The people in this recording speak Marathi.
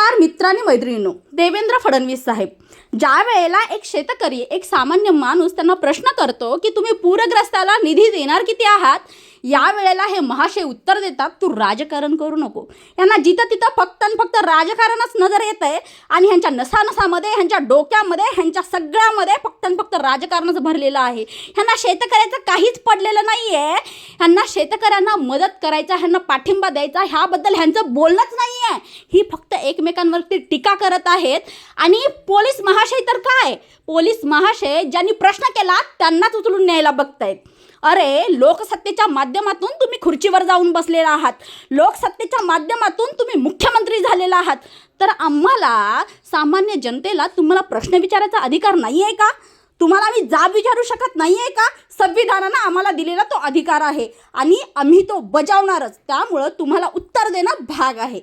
नमस्कार मित्रांनी मैत्रिणींनो. देवेंद्र फडणवीस साहेब. ज्या वेळेला एक शेतकरी एक सामान्य माणूस त्यांना प्रश्न करतो की तुम्ही पूरग्रस्ताला निधी देणार किती आहात? या वेळेला हे महाशय उत्तर देतात तू राजकारण करू नको. यांना जिथं तिथं फक्त आणि फक्त राजकारणच नजर येत आहे आणि ह्यांच्या नसानसामध्ये ह्यांच्या डोक्यामध्ये ह्यांच्या सगळ्यामध्ये फक्त आणि फक्त राजकारणच भरलेलं आहे. ह्यांना शेतकऱ्याचं काहीच पडलेलं नाही आहे ह्यांना शेतकऱ्यांना मदत करायचा ह्यांना पाठिंबा द्यायचा ह्याबद्दल ह्यांचं बोलणंच नाही आहे ही फक्त एकमेकांवरती टीका करत आहेत. आणि पोलीस महाशय तर काय? पोलीस महाशय ज्यांनी प्रश्न केला त्यांनाच उचलून न्यायला बघतायत. अरे लोकसत्तेच्या माध्यमातून तुम्ही खुर्चीवर जाऊन बसलेला आहात. लोकसत्तेच्या माध्यमातून तुम्ही मुख्यमंत्री झालेला आहात. तर आम्हाला सामान्य जनतेला तुम्हाला प्रश्न विचारायचा अधिकार नाही आहे का? तुम्हाला आम्ही जाब विचारू शकत नाही आहे का? संविधानानं आम्हाला दिलेला तो अधिकार आहे आणि आम्ही तो बजावणारच. त्यामुळं तुम्हाला उत्तर देणं भाग आहे.